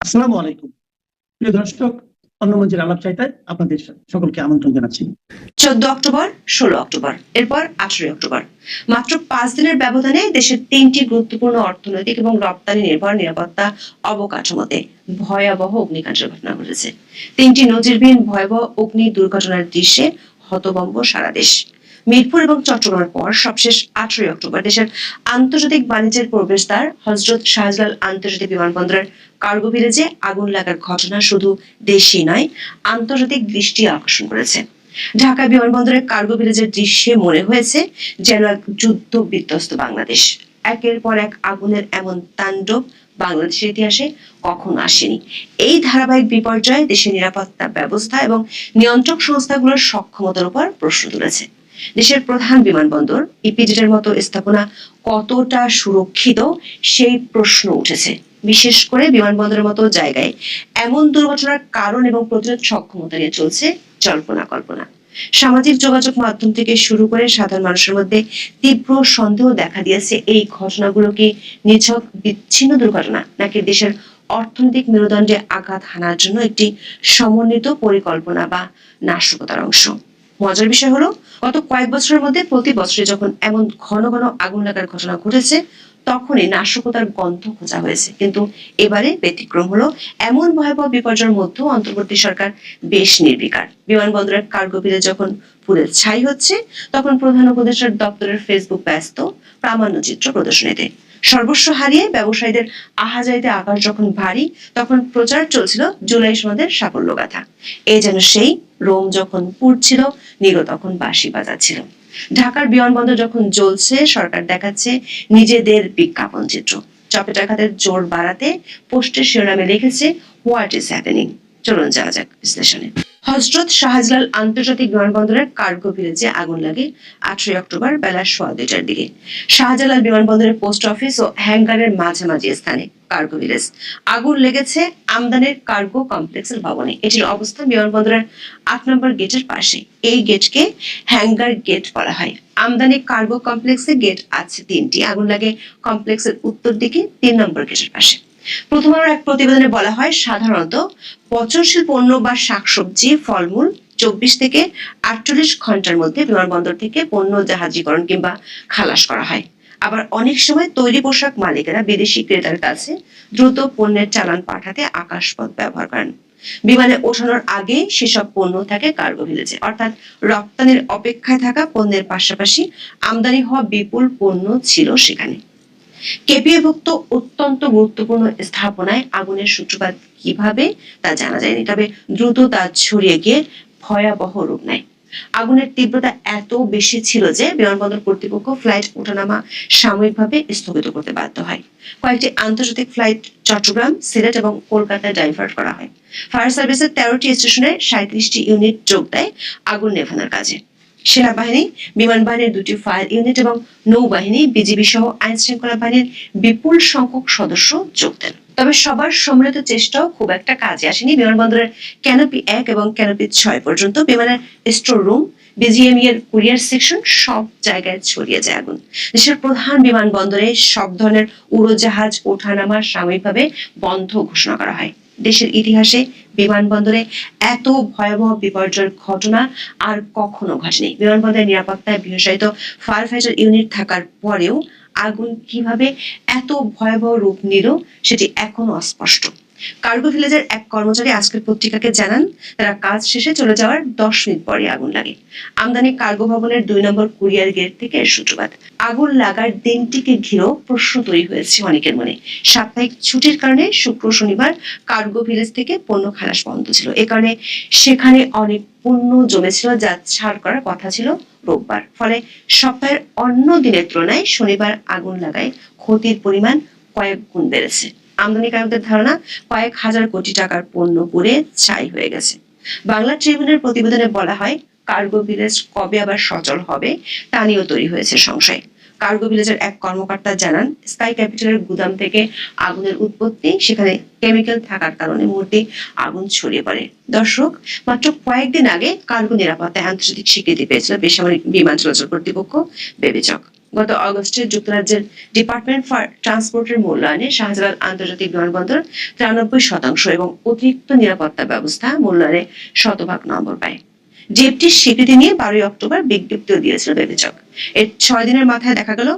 আসসালামু আলাইকুম। প্রিয় দর্শক, অন্য মঞ্চের আলাপ চাইতায় আপনাদের সকলকে আমন্ত্রণ জানাচ্ছি। চোদ্দ অক্টোবর, ষোলো অক্টোবর, এরপর আঠারোই অক্টোবর। মাত্র পাঁচ দিনের ব্যবধানে দেশের তিনটি গুরুত্বপূর্ণ অর্থনৈতিক এবং রপ্তানি নির্ভর নিরাপত্তা অবকাঠামোতে ভয়াবহ অগ্নিকাণ্ডের ঘটনা ঘটেছে। তিনটি নজিরবিহীন ভয়াবহ অগ্নি দুর্ঘটনার দৃশ্যে হতবম্ব সারা দেশ। মিরপুর এবং চট্টগ্রামের পর সবশেষ আঠারোই অক্টোবর দেশের আন্তর্জাতিক বাণিজ্যের প্রবেশদ্বার হজরত শাহজালাল আন্তর্জাতিক বিমানবন্দরের কার্গো ভিলেজে আগুন লাগার ঘটনা শুধু দেশই নয়, আন্তর্জাতিক দৃষ্টি আকর্ষণ করেছে। ঢাকা বিমানবন্দরের কার্গো ভিলেজের দৃশ্যে মনে হয়েছে যেন এক যুদ্ধ বিধ্বস্ত বাংলাদেশ। একের পর এক আগুনের এমন তাণ্ডব বাংলাদেশের ইতিহাসে কখনো আসেনি। এই ধারাবাহিক বিপর্যয় দেশের নিরাপত্তা ব্যবস্থা এবং নিয়ন্ত্রক সংস্থাগুলোর সক্ষমতার উপর প্রশ্ন তুলেছে। দেশের প্রধান বিমানবন্দর ইপিজেডের মতো স্থাপনা কতটা সুরক্ষিত সেই প্রশ্ন উঠেছে। বিশেষ করে বিমানবন্দরের মতো জায়গায় এমন দুর্ঘটনার কারণ এবং প্রতিরোধ সক্ষমতা নিয়ে চলছে জল্পনা কল্পনা সামাজিক যোগাযোগ মাধ্যম থেকে শুরু করে সাধারণ মানুষের মধ্যে তীব্র সন্দেহ দেখা দিয়েছে এই ঘটনাগুলো কি নিছক বিচ্ছিন্ন দুর্ঘটনা, নাকি দেশের অর্থনৈতিক মেরুদণ্ডে আঘাত হানার জন্য একটি সমন্বিত পরিকল্পনা বা নাশকতার অংশ? মজার বিষয় হলো গত কয়েক বছরের মধ্যে প্রতি বছরে যখন এমন ঘন ঘন আগুন লাগার ঘটনা ঘটেছে, তখনই নাশকতার গন্ধ খোঁজা হয়েছে। কিন্তু এবারে ব্যতিক্রম হলো এমন ভয়াবহ বিপর্যয়ের মধ্যেও অন্তর্বর্তী সরকার বেশ নির্বিকার। বিমানবন্দরের কার্গো ভিলে যখন পুরে ছাই হচ্ছে, তখন প্রধান উপদেষ্টার দপ্তরের ফেসবুক ব্যস্ত প্রামাণ্য চিত্র প্রদর্শনীতে। সর্বস্ব হারিয়ে ব্যবসায়ীদের আহাজারিতে আকাশ যখন ভারী, তখন প্রচার চলছিল জুলাই সমাদের সাফল্য গাথা এই যেন সেই রোম যখন পুড়ছিল, নীরো তখন বাঁশি বাজাচ্ছিল। ঢাকার বিমানবন্দর যখন জ্বলছে, সরকার দেখাচ্ছে নিজেদের বিজ্ঞাপন চিত্র। চপেটাঘাতের জোর বাড়াতে পোস্টের শিরোনামে লিখেছে হোয়াট ইজ হ্যাপেনিং চলুন যাওয়া যাক বিশ্লেষণে। হজরত শাহজালাল আন্তর্জাতিক বিমানবন্দরের কার্গো ভিলেজে আগুন লাগে আটই অক্টোবর বেলা সোয়া দুইটার দিকে। শাহজালাল বিমানবন্দরের পোস্ট অফিস ও হ্যাঙ্গারের মাঝামাঝি স্থানে কার্গো ভিলেজ। আগুন লেগেছে আমদানির কার্গো কমপ্লেক্সের ভবনে। এটির অবস্থান বিমানবন্দরের আট নম্বর গেটের পাশে। এই গেটকে হ্যাঙ্গার গেট বলা হয়। আমদানি কার্গো কমপ্লেক্সে গেট আছে তিনটি। আগুন লাগে কমপ্লেক্সের উত্তর দিকে তিন নম্বর গেটের পাশে। প্রথম এক প্রতিবেদনে বলা হয়, সাধারণত পচনশীল পণ্য বা শাকসবজি, ফলমূল চব্বিশ থেকে আটচল্লিশ ঘণ্টার মধ্যে বিমানবন্দর থেকে পণ্য জাহাজীকরণ কিংবা খালাস করা হয়। আবার অনেক সময় তৈরি পোশাক মালিকেরা বিদেশি ক্রেতার কাছে দ্রুত পণ্যের চালান পাঠাতে আকাশপথ ব্যবহার করেন। বিমানে ওঠানোর আগে সেসব পণ্য থাকে কার্গো ভিলেজে। অর্থাৎ রপ্তানির অপেক্ষায় থাকা পণ্যের পাশাপাশি আমদানি হওয়া বিপুল পণ্য ছিল সেখানে। কেপিএভুক্ত অত্যন্ত গুরুত্বপূর্ণ স্থাপনায় আগুনের সূত্রপাত কীভাবে তা জানা যায়নি, তবে দ্রুত তা ছড়িয়ে গিয়ে ভয়াবহ রূপ নেয়। আগুনের তীব্রতা এত বেশি ছিল যে বিমানবন্দর কর্তৃপক্ষ ফ্লাইট ওঠানামা সাময়িকভাবে স্থগিত করতে বাধ্য হয়। কয়েকটি আন্তর্জাতিক ফ্লাইট চট্টগ্রাম, সিলেট এবং কলকাতায় ডাইভার্ট করা হয়। ফায়ার সার্ভিসের তেরোটি স্টেশনে সাঁত্রিশটি ইউনিট যোগ দেয় আগুন নেভানোর কাজে। সেনাবাহিনী বিমান বাহিনীর দুটি ফায়ার ইউনিট এবং নৌবাহিনী, বিজিবি সহ আইন শৃঙ্খলা বাহিনীর বিপুল সংখ্যক সদস্য যোগ দেন। তবে সবার সম্মিলিত চেষ্টাও খুব একটা কাজে আসেনি। বিমানবন্দরের ক্যানোপি এক এবং ক্যানোপি ছয় পর্যন্ত বিমানের store room, BGMEA courier section সব জায়গায় ছড়িয়ে যায় আগুন। দেশের প্রধান বিমানবন্দরে সব ধরনের উড়োজাহাজ, ওঠানামা সাময়িকভাবে বন্ধ ঘোষণা করা হয়। দেশের ইতিহাসে বিমানবন্দরে এত ভয়াবহ বিপর্যয়ের ঘটনা আর কখনো ঘটেনি। বিমানবন্দরের নিরাপত্তায় বিশেষায়িত ফায়ার ফাইটার ইউনিট থাকার পরেও আগুন কীভাবে এত ভয়াবহ রূপ নিল, সেটি এখনও অস্পষ্ট। কার্গো ভিলেজের এক কর্মচারী আজকের পত্রিকাকে জানান, তারা কাজ শেষে চলে যাওয়ার দশ মিনিট পরে আগুন লাগে। আমদানি কার্গো ভবনের দুই নম্বর কুরিয়ার গেট থেকে এর সূত্রপাত। আগুন লাগার দিনটিকে ঘিরেও প্রশ্ন তৈরি হয়েছে অনেকের মনে। সাপ্তাহিক ছুটির কারণে শুক্র শনিবার কার্গো ভিলেজ থেকে পণ্য খালাস বন্ধ ছিল। এ কারণে সেখানে অনেক পণ্য জমেছিল যা ছাড় করার কথা ছিল রোববার। ফলে সপ্তাহের অন্য দিনের তুলনায় শনিবার আগুন লাগায় ক্ষতির পরিমাণ কয়েক গুণ বেড়েছে। আমদানিকারকদের ধারণা কয়েক হাজার কোটি টাকার পণ্য পুড়ে ছাই হয়ে গেছে। বাংলা ট্রিবিউনের প্রতিবেদনে বলা হয়, কার্গো ভিলেজ কবে আবার সচল হবে তা নিয়েও তৈরি হয়েছে সংশয়। কার্গো ভিলেজের এক কর্মকর্তা জানান, স্কাই ক্যাপিটালের গুদাম থেকে আগুনের উৎপত্তি, সেখানে কেমিক্যাল থাকার কারণে মুহূর্তে আগুন ছড়িয়ে পড়ে। দর্শক, মাত্র কয়েকদিন আগে কার্গো নিরাপত্তায় আন্তর্জাতিক স্বীকৃতি পেয়েছিল বেসামরিক বিমান চলাচল কর্তৃপক্ষ, বেবিচক। গত আগস্টে যুক্তরাজ্যের ডিপার্টমেন্ট ফর ট্রান্সপোর্টের মূল্যায়নে শাহজালাল আন্তর্জাতিক বিমানবন্দর তিরানব্বই শতাংশ এবং অতিরিক্ত নিরাপত্তা ব্যবস্থা মূল্যায়নে শতভাগ নম্বর পায়। জেপটির স্বীকৃতি নিয়ে বারোই অক্টোবর বিজ্ঞপ্তিও দিয়েছিল বিবেচক। এর ছয় দিনের মাথায় দেখা গেল,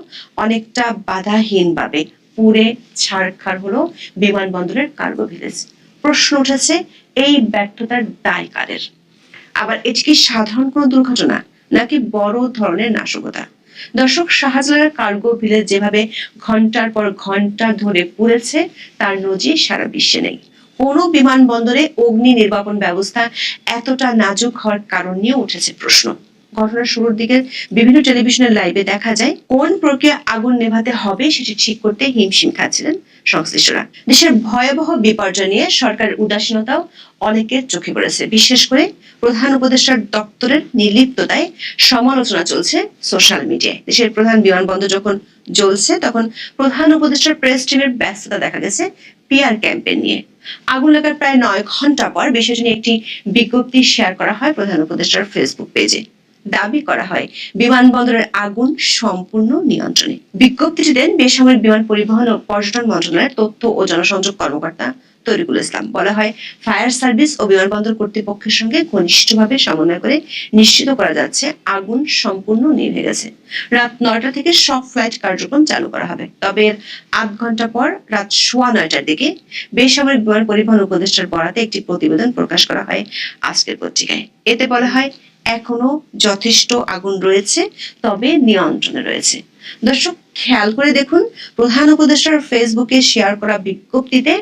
অনেকটা বাধাহীনভাবে পুড়ে ছাড়খাড় হলো বিমানবন্দরের কার্গো ভিলেজ। প্রশ্ন উঠেছে, এই ব্যর্থতার দায় কাদের? আবার এটি কি সাধারণ কোনো দুর্ঘটনা, নাকি বড় ধরনের নাশকতা? দর্শক শাহজালালের কার্গো ভিলেজ যেভাবে ঘণ্টার পর ঘণ্টা ধরে পুড়েছে, তার নজির সারা বিশ্বে নেই। কোনো বিমানবন্দরে অগ্নি নির্বাপন ব্যবস্থা এতটা নাজুক হওয়ার কারণ নিয়ে উঠেছে প্রশ্ন। ঘটনার শুরুর দিকে বিভিন্ন টেলিভিশনের লাইভে দেখা যায় কোন প্রক্রিয়া আগুন নেভাতে হবে সেটি ঠিক করতে হিমশিম খাচ্ছিলেন সংশ্লিষ্টরা। দেশের ভয়াবহ বিপর্যয় নিয়ে সরকারের উদাসীনতাও অনেকের চোখে পড়েছে। বিশেষ করে প্রধান উপদেষ্টার দপ্তরের নির্লিপ্ততায় সমালোচনা চলছে সোশ্যাল মিডিয়ায়। দেশের প্রধান বিমানবন্দর যখন জ্বলছে, তখন প্রধান উপদেষ্টার প্রেস টিমের ব্যস্ততা দেখা গেছে পিআর ক্যাম্পেইন নিয়ে। আগুন লাগার প্রায় নয় ঘণ্টা পর বিষয়টি একটি বিজ্ঞপ্তি শেয়ার করা হয় প্রধান উপদেষ্টার ফেসবুক পেজে। দাবি করা হয়। বিমানবন্দরের আগুন সম্পূর্ণ নিয়ন্ত্রণে। বিজ্ঞপ্তিটি দেন, বেসামরিক বিমান পরিবহন ও পর্যটন মন্ত্রণালয়ের তথ্য ও জনসংযোগ কর্মকর্তা তরিকুল ইসলাম বলা হয়, ফায়ার সার্ভিস ও বিমানবন্দর কর্তৃপক্ষের সঙ্গে ঘনিষ্ঠভাবে সমন্বয় করে নিশ্চিত করা যাচ্ছে আগুন সম্পূর্ণ নিভে গেছে। রাত নয়টা থেকে সব ফ্লাইট কার্যক্রম চালু করা হবে। তবে আধ ঘণ্টা পর রাত সোয়া নয়টার দিকে বেসামরিক বিমান পরিবহন উপদেষ্টার বরাতে একটি প্রতিবেদন প্রকাশ করা হয় আজকের পত্রিকায়। এতে বলা হয় এখনও যথেষ্ট আগুন রয়েছে, তবে নিয়ন্ত্রণে রয়েছে। দর্শক, খেয়াল করে দেখুন, প্রধান উপদেষ্টার ফেসবুকে শেয়ার করা বিজ্ঞপ্তিতে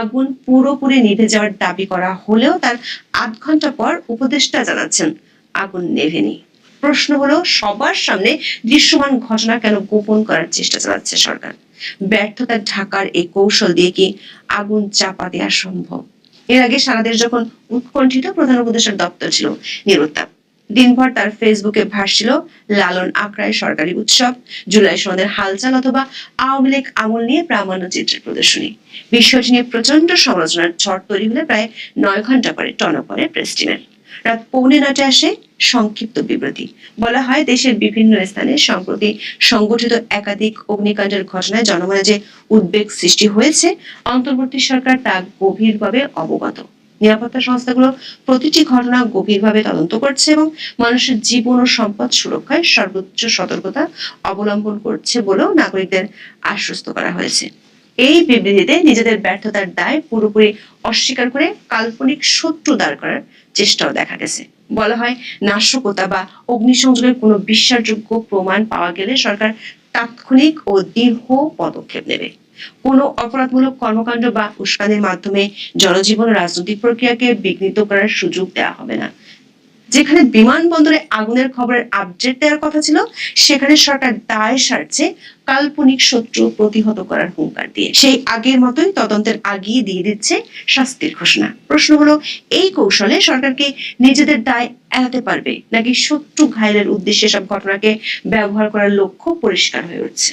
আগুন পুরোপুরি নিভে যাওয়ার দাবি করা হলেও তার আধ ঘণ্টা পর উপদেষ্টা জানাচ্ছেন, আগুন নেভেনি। প্রশ্ন হলো, সবার সামনে দৃশ্যমান ঘটনা কেন গোপন করার চেষ্টা চালাচ্ছে সরকার? ব্যর্থতা ঢাকার এই কৌশল দিয়ে কি আগুন চাপা দেওয়া সম্ভব? এর আগে সারা দেশ যখন উৎকণ্ঠিত প্রধান উপদেষ্টার দপ্তর ছিল, নিরুত্তাপ। দিনভর তার ফেসবুকে ভাসছিল লালন আকরায় সরকারি উৎসব, জুলাই সনদের হালচাল অথবা আওয়ামী লীগ আমল নিয়ে প্রামাণ্য চিত্রের প্রদর্শনী। বিষয়টি নিয়ে প্রচণ্ড সমালোচনার ঝড় তৈরি হলে প্রায় নয় ঘণ্টা পরে টনক পরে প্রেস রাত পৌনে নয়টায় আসে সংক্ষিপ্ত বিবৃতি। বলা হয় দেশের বিভিন্ন স্থানে সম্প্রতি সংগঠিত একাধিক অগ্নিকাণ্ডের ঘটনায় জনমনে যে উদ্বেগ সৃষ্টি হয়েছে, অন্তর্বর্তী সরকার তা গভীরভাবে অবগত। নিরাপত্তা সংস্থাগুলো প্রতিটি ঘটনা গভীরভাবে তদন্ত করছে এবং মানুষের জীবন ও সম্পদ সুরক্ষায় সর্বোচ্চ সতর্কতা অবলম্বন করছে বলেও নাগরিকদের আশ্বস্ত করা হয়েছে। এই বিবৃতিতে নিজেদের ব্যর্থতার দায় পুরোপুরি অস্বীকার করে কাল্পনিক শত্রু দাঁড় করার চেষ্টাও দেখা গেছে। বলা হয়, নাশকতা বা অগ্নিসংযোগের কোনো বিশ্বাসযোগ্য প্রমাণ পাওয়া গেলে সরকার তাৎক্ষণিক ও দীর্ঘ পদক্ষেপ নেবে। কোনো অপরাধমূলক কর্মকাণ্ড বা উস্কানির মাধ্যমে জনজীবন রাজনৈতিক প্রক্রিয়াকে বিঘ্নিত করার সুযোগ দেওয়া হবে না। যেখানে বিমানবন্দরে আগুনের খবরের আপডেট দেওয়ার কথা ছিল, সেখানে সরকার দায় সারছে কাল্পনিক শত্রু প্রতিহত করার হুঙ্কার দিয়ে। সেই আগের মতোই তদন্তের আগিয়ে দিয়ে দিচ্ছে শাস্তির ঘোষণা। প্রশ্ন হলো, এই কৌশলে সরকারকে নিজেদের দায় এড়াতে পারবে নাকি শত্রু ঘায়লের উদ্দেশ্যে সব ঘটনাকে ব্যবহার করার লক্ষ্য পরিষ্কার হয়ে উঠছে?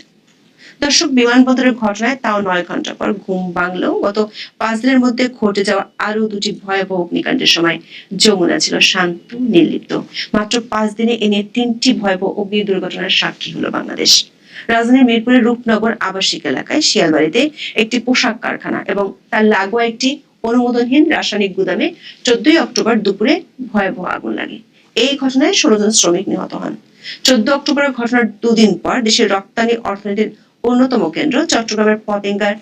দর্শক, বিমানবন্দরের ঘটনায় তাও নয় ঘণ্টা পর ঘুম ভাঙলেও গত পাঁচ দিনের মধ্যে ঘটে যাওয়া আরও দুটি ভয়াবহ অগ্নিকাণ্ডের সময় যমুনা ছিল শান্ত, নির্লিপ্ত। মাত্র পাঁচ দিনে এ নিয়ে তিনটি ভয়াবহ অগ্নি দুর্ঘটনার সাক্ষী হলো বাংলাদেশ। রাজধানীর মিরপুরের রূপনগর আবাসিক এলাকায় শিয়ালবাড়িতে একটি পোশাক কারখানা এবং তার লাগোয়া একটি অনুমোদনহীন রাসায়নিক গুদামে চোদ্দই অক্টোবর দুপুরে ভয়াবহ আগুন লাগে। এই ঘটনায় ষোলো জন শ্রমিক নিহত হন। চোদ্দ অক্টোবরের ঘটনার দুদিন পর দেশের রপ্তানি অর্থনীতির অন্যতম কেন্দ্র চট্টগ্রামের পতেঙ্গার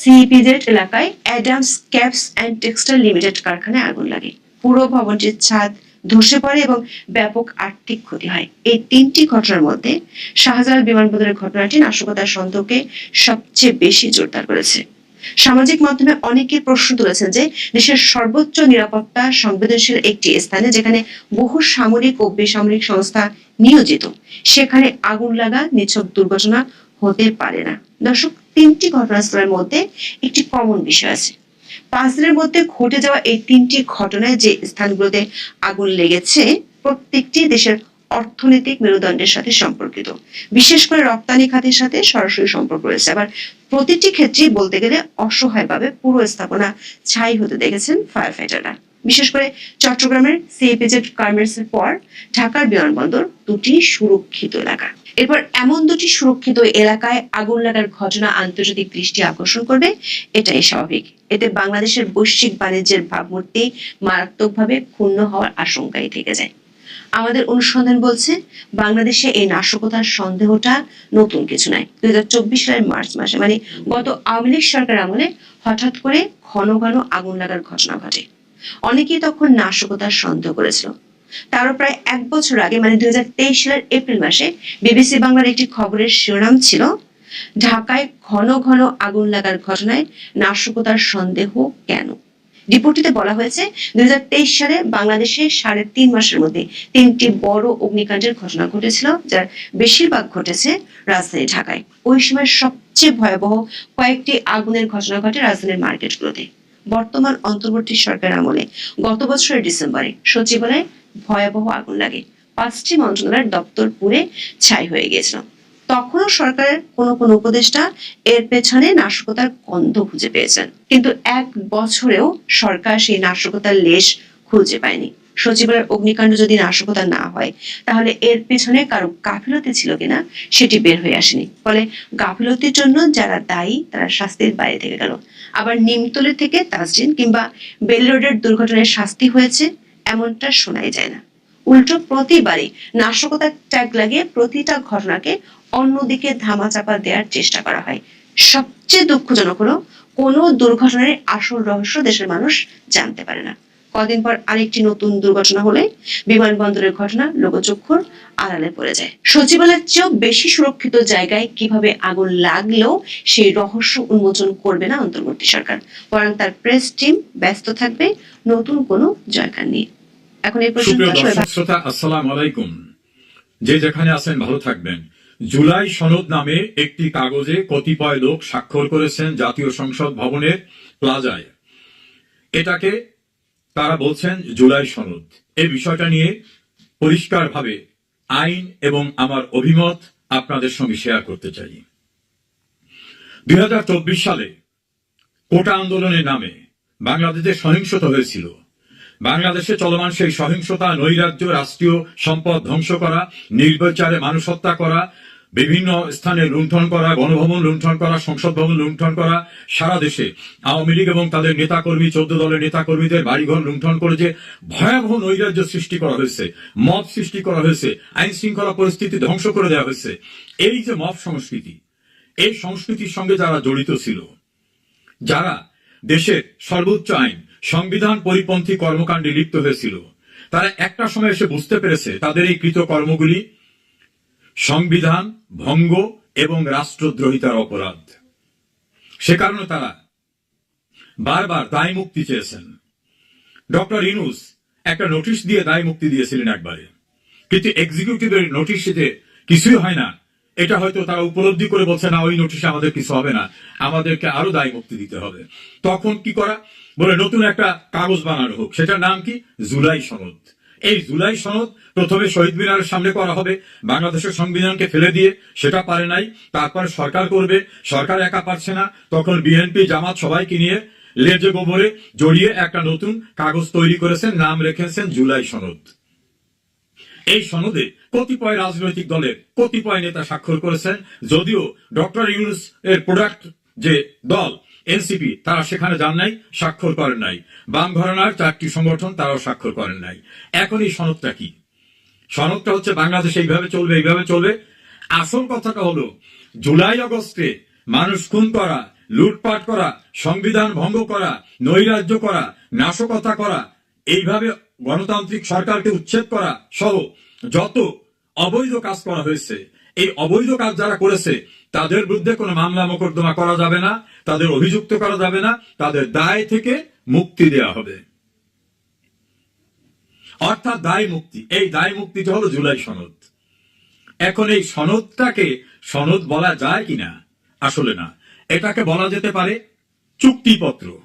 সিইপিজেড এলাকায় Adams caps and textile limited কারখানায় আগুন লাগে। পুরো ভবনটির ছাদ ধসে পড়ে এবং ব্যাপক আর্থিক ক্ষতি হয়। এই তিনটি ঘটনার মধ্যে শাহজালাল বিমানবন্দরের ঘটনাটি নাশকতার সন্দেহকে সবচেয়ে বেশি জোরদার করেছে। সামাজিক মাধ্যমে অনেকে প্রশ্ন তুলেছেন যে দেশের সর্বোচ্চ নিরাপত্তা সংবেদনশীল একটি স্থানে যেখানে বহু সামরিক ও বেসামরিক সংস্থা নিয়োজিত, সেখানে আগুন লাগা, নিছক দুর্ঘটনা হতে পারে না। দর্শক, তিনটি ঘটনাস্থলের মধ্যে একটি কমন বিষয় আছে। পাঁচ দিনের মধ্যে ঘটে যাওয়া এই তিনটি ঘটনায় যে স্থানগুলোতে আগুন লেগেছে, প্রত্যেকটি দেশের অর্থনৈতিক মেরুদণ্ডের সাথে সম্পর্কিত। বিশেষ করে রপ্তানি খাতের সাথে সরাসরি সম্পর্ক রয়েছে। আবার প্রতিটি ক্ষেত্রেই বলতে গেলে অসহায়ভাবে পুরো স্থাপনা ছাই হতে দেখেছেন ফায়ার ফাইটাররা বিশেষ করে চট্টগ্রামের সিএপিজেড গার্মেন্টসের পর ঢাকার বিমানবন্দর দুটি সুরক্ষিত এলাকা। এরপর এমন দুটি সুরক্ষিত এলাকায় আগুন লাগার ঘটনা আন্তর্জাতিক দৃষ্টি আকর্ষণ করবে, এটাই স্বাভাবিক। এতে বাংলাদেশের বৈশ্বিক বাণিজ্যের ভাবমূর্তি মারাত্মকভাবে ক্ষুণ্ণ হওয়ার আশঙ্কাই থেকে যায়। আমাদের অনুসন্ধান বলছে, বাংলাদেশে এই নাশকতার সন্দেহটা নতুন কিছু নয়। দুই হাজার চব্বিশ সালের মার্চ মাসে মানে গত আওয়ামী লীগ সরকার আমলে হঠাৎ করে ঘন ঘন আগুন লাগার ঘটনা ঘটে। অনেকেই তখন নাশকতার সন্দেহ করেছিল। তারও প্রায় এক বছর আগে মানে দুই হাজার তেইশ সালের এপ্রিল মাসে বিবিসি বাংলার একটি খবরের শিরোনাম ছিল, ঢাকায় ঘন ঘন আগুন লাগার ঘটনায় নাশকতার সন্দেহ কেন? রিপোর্টটিতে বলা হয়েছে, দুই সালে বাংলাদেশে সাড়ে তিন মাসের মধ্যে তিনটি বড় অগ্নিকাণ্ডের ঘটনা ঘটেছিল, যার বেশিরভাগ ঘটেছে রাজধানী ঢাকায়। ওই সময় সবচেয়ে ভয়াবহ কয়েকটি আগুনের ঘটনা ঘটে রাজধানীর মার্কেটগুলোতে। বর্তমান অন্তর্বর্তী সরকার আমলে গত বছরের ডিসেম্বরে সচিবালয়ে ভয়াবহ আগুন লাগে। পাঁচটি মন্ত্রণালয়ের দপ্তর পুড়ে ছাই হয়ে গিয়েছিল। তখনও সরকারের কোনো কোনো উপদেষ্টা এর পেছনে নাশকতার গন্ধ খুঁজে পেয়েছেন। কিন্তু এক বছরেও সরকার সেই নাশকতার লেশ খুঁজে পায়নি। সচিবালয়ের অগ্নিকাণ্ড যদি নাশকতা না হয়, তাহলে এর পেছনে কারও গাফিলতি ছিল কিনা সেটি বের হয়ে আসেনি। ফলে গাফিলতির জন্য যারা দায়ী, তারা শাস্তির বাইরে থেকে গেল। আবার নিমতলে থেকে তাজরিন কিংবা বেল রোডের দুর্ঘটনায় শাস্তি হয়েছে এমনটা শোনাই যায় না। উল্টো প্রতিবারই নাশকতার ট্যাগ লাগিয়ে প্রতিটা ঘটনাকে অন্যদিকে ধামাচাপা দেওয়ার চেষ্টা করা হয়। সবচেয়ে দুঃখজনক হলো, কোনো দুর্ঘটনার আসল রহস্য দেশের মানুষ জানতে পারে না। কদিন পর আরেকটি নতুন দুর্ঘটনা হলে বিমানবন্দরের ঘটনা লোকচক্ষুর আড়ালে পড়ে যায়। সচিবালয়ের চেয়েও বেশি সুরক্ষিত জায়গায় কীভাবে আগুন লাগলেও সেই রহস্য উন্মোচন করবে না অন্তর্বর্তী সরকার। বরং তার প্রেস টিম ব্যস্ত থাকবে নতুন কোনো জয়কার নিয়ে। এখন এই পর্যন্ত শ্রোতা আসসালাম আলাইকুম। যে যেখানে আছেন ভালো থাকবেন। জুলাই সনদ নামে একটি কাগজে কতিপয় লোক স্বাক্ষর করেছেন জাতীয় সংসদ ভবনের প্লাজায়। এটাকে তারা বলছেন জুলাই সনদ। এই বিষয়টা নিয়ে পরিষ্কারভাবে আইন এবং আমার অভিমত আপনাদের সঙ্গে শেয়ার করতে চাই। দুই সালে কোটা আন্দোলনের নামে বাংলাদেশে সহিংসতা হয়েছিল। বাংলাদেশে চলমান সেই সহিংসতা, নৈরাজ্য, রাষ্ট্রীয় সম্পদ ধ্বংস করা, নির্বিচারে মানুষ হত্যা করা বিভিন্ন স্থানে লুণ্ঠন করা, গণভবন লুণ্ঠন করা, সংসদ ভবন লুণ্ঠন করা, সারা দেশে আওয়ামী লীগ এবং তাদের নেতাকর্মী, চোদ্দ দলের নেতাকর্মীদের বাড়িঘর লুণ্ঠন করে যে ভয়াবহ নৈরাজ্য সৃষ্টি করা হয়েছে, মব সৃষ্টি করা হয়েছে, আইন শৃঙ্খলা পরিস্থিতি ধ্বংস করে দেওয়া হয়েছে। এই যে মব সংস্কৃতি, এই সংস্কৃতির সঙ্গে যারা জড়িত ছিল, যারা দেশের সর্বোচ্চ আইন, সংবিধান পরিপন্থী কর্মকাণ্ডে লিপ্ত হয়েছিল, তারা একটা সময় এসে বুঝতে পেরেছে তাদের এই কৃত কর্মগুলি সংবিধান, ভঙ্গ এবং রাষ্ট্রদ্রোহিতার অপরাধ। সে কারণে তারা বারবার দায় মুক্তি চেয়েছেন। ডক্টর ইনুস একটা নোটিশ দিয়ে দায় মুক্তি দিয়েছিলেন একবারে। কিন্তু এক্সিকিউটিভের নোটিশে কিছুই হয় না। এটা হয়তো তারা উপলব্ধি করে বলছে, না, ওই নোটিশে আমাদের কিছু হবে না। আমাদেরকে আরও দায় মুক্তি দিতে হবে। তখন কি করা? বলে নতুন একটা কাগজ বানানো হোক। সেটার নাম কি? জুলাই সনদ। এই জুলাই সনদ প্রথমে শহীদ মিনারের সামনে করা হবে। বাংলাদেশের সংবিধানকে ফেলে দিয়ে সেটা পারে নাই। তারপর সরকার করবে, সরকার একা পারছে না। তখন বিএনপি, জামাত সবাইকে নিয়ে লেজে গোবরে জড়িয়ে একটা নতুন কাগজ তৈরি করেছেন, নাম রেখেছেন জুলাই সনদ। এই সনদে কতিপয় রাজনৈতিক দলের কতিপয় নেতা স্বাক্ষর করেছেন। যদিও ডক্টর ইউনুস এর প্রোডাক্ট যে দল এনসিপি তারা সেখানে যান নাই, স্বাক্ষর করেন নাই। বাম ঘরানার চারটি সংগঠন তারাও স্বাক্ষর করেন নাই। এখন এই সনদটা কি? সনদটা হচ্ছে, বাংলাদেশ এইভাবে চলবে এইভাবে চলবে। আসল কথাটা হলো, জুলাই আগস্টে মানুষ খুন করা, লুটপাট করা, সংবিধান ভঙ্গ করা, নৈরাজ্য করা, নাশকতা করা, এইভাবে গণতান্ত্রিক সরকারকে উচ্ছেদ করা সহ যত অবৈধ কাজ করা হয়েছে এই অবৈধ কাজ যারা করেছে, তাদের বিরুদ্ধে কোনো মামলা মোকদ্দমা করা যাবে না, তাদের অভিযুক্ত করা যাবে না, তাদের দায় থেকে মুক্তি দেওয়া হবে। অর্থাৎ দায় মুক্তি। এই দায় মুক্তিটা হলো জুলাই সনদ। এখন এই সনদটাকে সনদ বলা যায় কিনা? আসলে না। এটাকে বলা যেতে পারে চুক্তিপত্র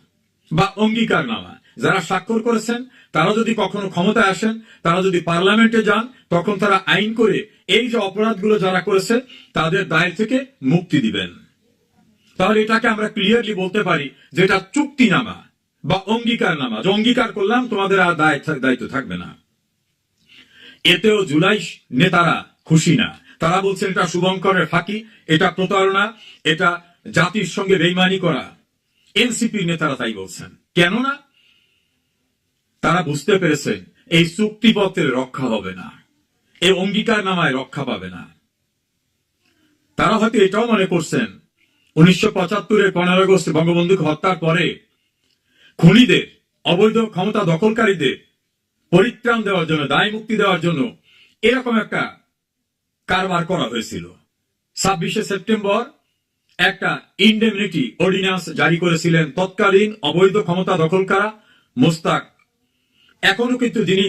বা অঙ্গীকারনামা। যারা স্বাক্ষর করেছেন, তারা যদি কখনো ক্ষমতায় আসেন, তারা যদি পার্লামেন্টে যান, তখন তারা আইন করে এই যে অপরাধগুলো যারা করেছে, তাদের দায় থেকে মুক্তি দিবেন। তাহলে এটাকে আমরা ক্লিয়ারলি বলতে পারি যে এটা চুক্তিনামা বা অঙ্গীকার নামা যে অঙ্গীকার করলাম, তোমাদের আর দায় দায়িত্ব থাকবে না। এতেও জুলাই নেতারা খুশি না। তারা বলছেন এটা শুভঙ্করের ফাঁকি, এটা প্রতারণা, এটা জাতির সঙ্গে বেইমানি করা। এনসিপির নেতারা তাই বলছেন। কেননা তারা বুঝতে পেরেছেন এই চুক্তিপত্রের রক্ষা হবে না। এই অঙ্গীকার নামায় রক্ষা পাবে না। তারা হয়তো এটাও মনে করছেন, উনিশশো পঁচাত্তরের পনেরো আগস্ট বঙ্গবন্ধুকে হত্যার পরে খুনিদের, অবৈধ ক্ষমতা দখলকারীদের পরিত্রাণ দেওয়ার জন্য, দায় মুক্তি দেওয়ার জন্য এরকম একটা কারবার করা হয়েছিল। ছাব্বিশে সেপ্টেম্বর একটা ইন্ডেমনিটি অর্ডিন্যান্স জারি করেছিলেন। তৎকালীন অবৈধ ক্ষমতা দখলকারা মোস্তাক এখনও কিন্তু যিনি